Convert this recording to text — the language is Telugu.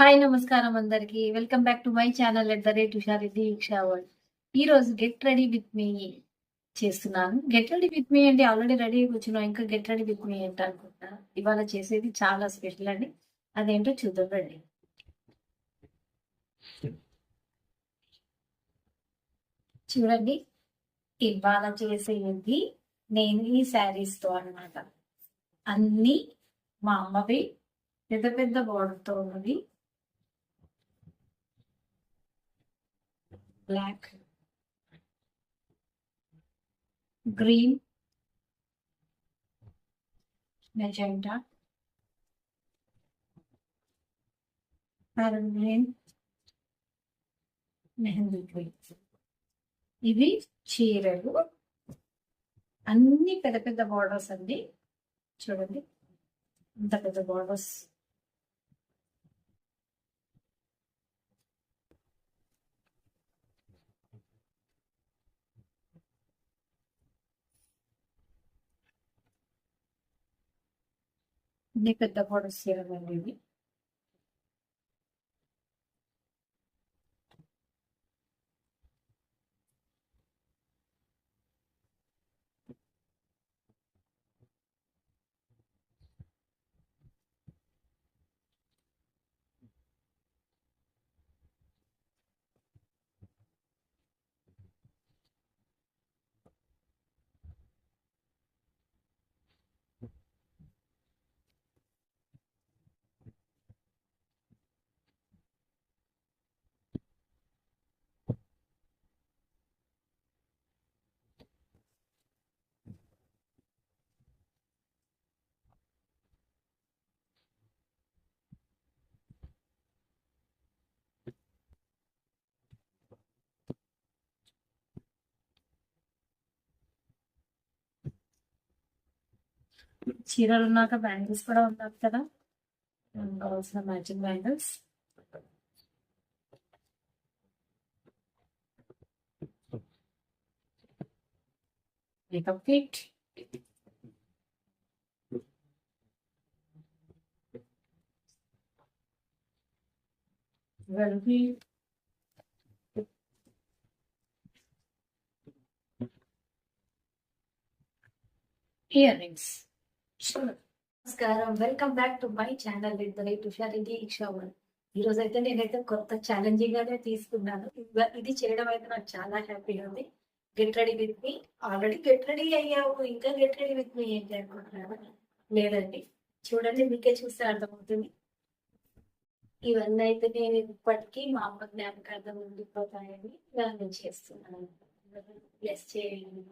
హాయ్ నమస్కారం అందరికి. Welcome back to my channel at the rate హుషారెడ్డి Diksha world. ఈ రోజు గెట్ రెడీ విత్ మీ చేస్తున్నాను. గెట్ రెడీ విత్ మీ అంటే ఆల్రెడీ రెడీ కూర్చున్నాం. ఇంకా గెట్ రెడీ విత్ మీ ఏంటి అనుకుంటా ఇవాళ చేసేది చాలా స్పెషల్ అండి. అదేంటో చూద్దాం రండి. చూడండి. ఇవాళ చేసేది నేను ఈ శారీస్తో తో అన్నమాట. అన్ని మా అమ్మవి పెద్ద పెద్ద బోర్డర్తో ఉన్నది black green magenta green mehndi green ఇవి చీరలు. అన్ని పెద్ద పెద్ద బార్డర్స్ అండి. చూడండి. ఇంత పెద్ద బార్డర్స్ అన్ని పెద్ద బార్డర్స్ చీరలండి ఇవి చీరలు ఉన్నాక బ్యాంగిల్స్ కూడా ఉన్నాయి కదా. కావాల్సిన matching bangles. Makeup kit jewellery earrings నమస్కారం. Welcome back to my channel with the right హుషారెడ్డి ఇక్షావన్ ఈ రోజు అయితే నేనైతే కొత్త ఛాలెంజింగ్ గానే తీసుకున్నాను ఇది చేయడం అయితే నాకు చాలా హ్యాపీగా ఉంది. Get ready with me already get ready అయ్యావు. ఇంకా గెట్ రెడీ విత్ మీ ఏంటి అనుకుంటున్నాను లేదండి. చూడండి మీకే చూస్తే అర్థమవుతుంది. ఇవన్నీ అయితే నేను ఇప్పటికీ మా అమ్మ జ్ఞాపకార్థం ఉండిపోతాయని నేను చేస్తున్నాను. బ్లెస్ చేయండి.